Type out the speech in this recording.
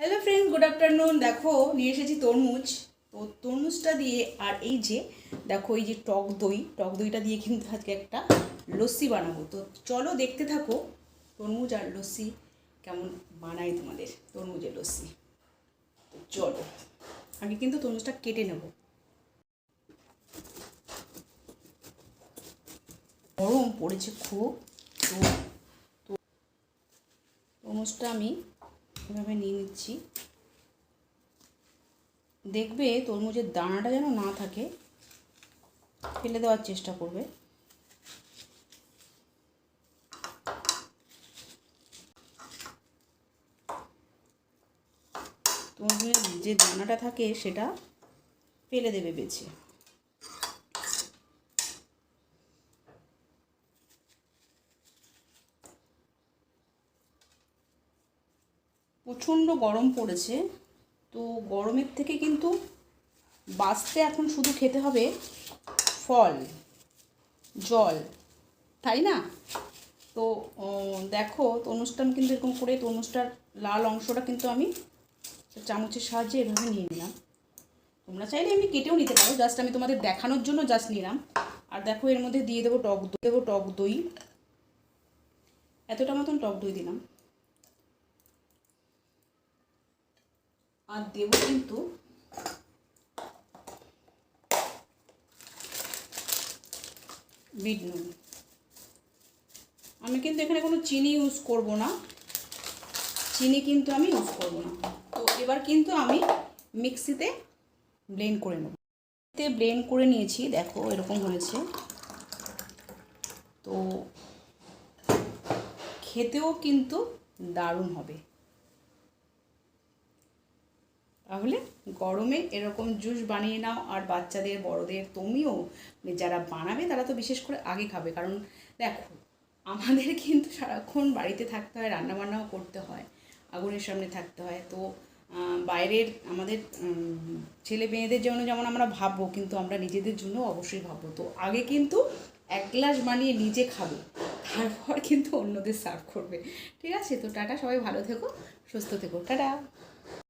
Hello friend good afternoon দেখো, নিয়ে এসেছি তরমুজ। তো তরমুজটা দিয়ে আর এই যে, দেখো এই যে টক দই, টক দইটা দিয়ে কিন্তু আজকে একটা লস্যি বানাবো। তো চলো দেখতে থাকো, তরমুজ আর লস্যি কেমন বানাই তোমাদের, তরমুজের লস্যি। তো চলো, আগে কিন্তু তরমুজটা কেটে নেব। গরম পড়েছে খুব তো তরমুজটা আমি এভাবে নিয়ে নিচ্ছি। দেখবে তরমুজের দানাটা যেন না থাকে, ফেলে দেওয়ার চেষ্টা করবে। তরমুজের যে দানাটা থাকে সেটা ফেলে দেবে বেছে। প্রচণ্ড গরম পড়েছে। তো গরমের থেকে কিন্তু বাঁচতে এখন শুধু খেতে হবে ফল, জল, তাই না? তো দেখো আমি কিন্তু এরকম করে তরমুজটার লাল অংশটা কিন্তু আমি চামচের সাহায্যে এভাবে নিয়ে নিলাম। তোমরা চাইলে আমি কেটেও নিতে পারো, জাস্ট আমি তোমাদের দেখানোর জন্য জাস্ট নিলাম। আর দেখো, এর মধ্যে দিয়ে দেবো টক দই। দেবো টক দই। এতটা মতন টক দই দিলাম। আর দেব কিন্তু বিট নুন। আমি কিন্তু এখানে কোনো চিনি ইউজ করব না। চিনি কিন্তু আমি ইউজ করব না। তো এবার কিন্তু আমি মিক্সিতে ব্লেন্ড করে নেব। তে ব্লেন্ড করে নিয়েছি, দেখো এরকম হয়েছে। তো খেতেও কিন্তু দারুণ হবে। তাহলে গরমে এরকম জুস বানিয়ে নাও, আর বাচ্চাদের, বড়দের, তুমিও যারা বানাবে তারা তো বিশেষ করে আগে খাবে। কারণ দেখো, আমাদের কিন্তু সারাক্ষণ বাড়িতে থাকতে হয়, রান্নাবান্নাও করতে হয়, আগুনের সামনে থাকতে হয়। তো বাইরের আমাদের ছেলে মেয়েদের জন্য যেমন আমরা ভাববো, কিন্তু আমরা নিজেদের জন্য অবশ্যই ভাববো। তো আগে কিন্তু এক গ্লাস বানিয়ে নিজে খাবে, তারপর কিন্তু অন্যদের সার্ভ করবে। ঠিক আছে? তো টাটা, সবাই ভালো থেকো, সুস্থ থেকো। টাটা!